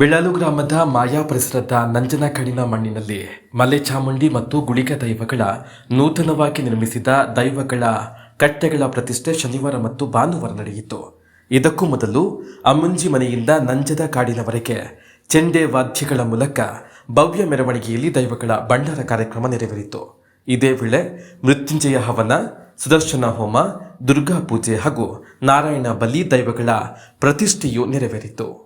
ಬೆಳಲು ಗ್ರಾಮದ ಮಾಯಾ ಪರಿಸರದ ನಂಜನಕಡಿನ ಮಣ್ಣಿನಲ್ಲಿ ಮಲೆ ಚಾಮುಂಡಿ ಮತ್ತು ಗುಳಿಗ ದೈವಗಳ ನೂತನವಾಗಿ ನಿರ್ಮಿಸಿದ ದೈವಗಳ ಕಟ್ಟೆಗಳ ಪ್ರತಿಷ್ಠೆ ಶನಿವಾರ ಮತ್ತು ಭಾನುವಾರ ನಡೆಯಿತು. ಇದಕ್ಕೂ ಮೊದಲು ಅಮ್ಮಂಜಿ ಮನೆಯಿಂದ ನಂಜದ ಕಾಡಿನವರೆಗೆ ಚೆಂಡೆ ವಾದ್ಯಗಳ ಮೂಲಕ ಭವ್ಯ ಮೆರವಣಿಗೆಯಲ್ಲಿ ದೈವಗಳ ಭಂಡಾರ ಕಾರ್ಯಕ್ರಮ ನೆರವೇರಿತು. ಇದೇ ವೇಳೆ ಮೃತ್ಯುಂಜಯ ಹವನ, ಸುದರ್ಶನ ಹೋಮ, ದುರ್ಗಾ ಪೂಜೆ ಹಾಗೂ ನಾರಾಯಣ ಬಲಿ ದೈವಗಳ ಪ್ರತಿಷ್ಠೆಯು ನೆರವೇರಿತು.